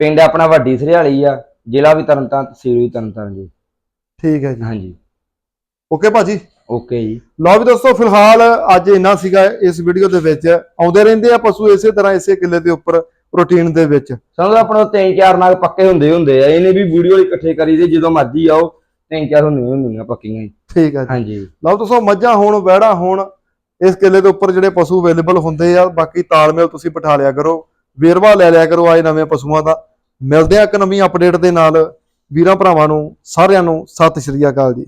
ਪਿੰਡ ਆਪਣਾ ਵੱਡੀ ਸਰਿਆਲੀ ਆ ਜ਼ਿਲ੍ਹਾ ਵੀ ਤਰਨਤਾਰਨ ਤਹਿਸੀਲ ਵੀ ਤਰਨਤਾਰਨ ਜੀ। ਠੀਕ ਹੈ ਜੀ। ਹਾਂਜੀ। ਓਕੇ ਭਾਜੀ? ਓਕੇ ਜੀ। ਲਓ ਵੀ ਦੋਸਤੋ ਫਿਲਹਾਲ ਅੱਜ ਇੰਨਾ ਸੀਗਾ ਇਸ ਵੀਡੀਓ ਦੇ ਵਿੱਚ। ਆਉਂਦੇ ਰਹਿੰਦੇ ਆ ਪਸ਼ੂ ਇਸੇ ਤਰ੍ਹਾਂ ਇਸੇ ਕਿੱਲੇ ਦੇ ਉੱਪਰ ਰੂਟੀਨ ਦੇ ਵਿੱਚ। ਸਮਝੋ ਆਪਣਾ ਤਿੰਨ ਚਾਰ ਨਾਗ ਪੱਕੇ ਹੁੰਦੇ ਹੁੰਦੇ ਆ। ਇਹਨੇ ਵੀ ਵੀਡੀਓ ਇਕੱਠੇ ਕਰੀ ਦੇ ਜਦੋਂ ਮਰਜ਼ੀ ਆਓ ਤਿੰਨ ਚਾਰ ਹੁੰਦੀਆਂ ਹੁੰਦੀਆਂ ਪੱਕੀਆਂ ਠੀਕ ਜੀ। ਹਾਂਜੀ। ਲਓ ਦੋਸਤੋ ਮੱਝਾਂ ਹੋਣ ਵਹਿੜਾ ਹੋਣ ਇਸ ਕਿੱਲੇ ਦੇ ਉੱਪਰ ਜਿਹੜੇ ਪਸ਼ੂ ਅਵੇਲੇਬਲ ਹੁੰਦੇ ਆ ਬਾਕੀ ਤਾਲਮੇਲ ਤੁਸੀਂ ਬਿਠਾ ਲਿਆ ਕਰੋ। ਵੇਰਵਾ ਲੈ ਲਿਆ ਕਰੋ ਆਏ ਨਵੇਂ ਪਸ਼ੂਆਂ ਦਾ। ਮਿਲਦੇ ਆ ਇੱਕ ਨਵੀਂ ਅਪਡੇਟ ਦੇ ਨਾਲ। ਵੀਰਾਂ ਭਰਾਵਾਂ ਨੂੰ ਸਾਰਿਆਂ ਨੂੰ ਸਤਿ ਸ਼੍ਰੀ ਅਕਾਲ ਜੀ।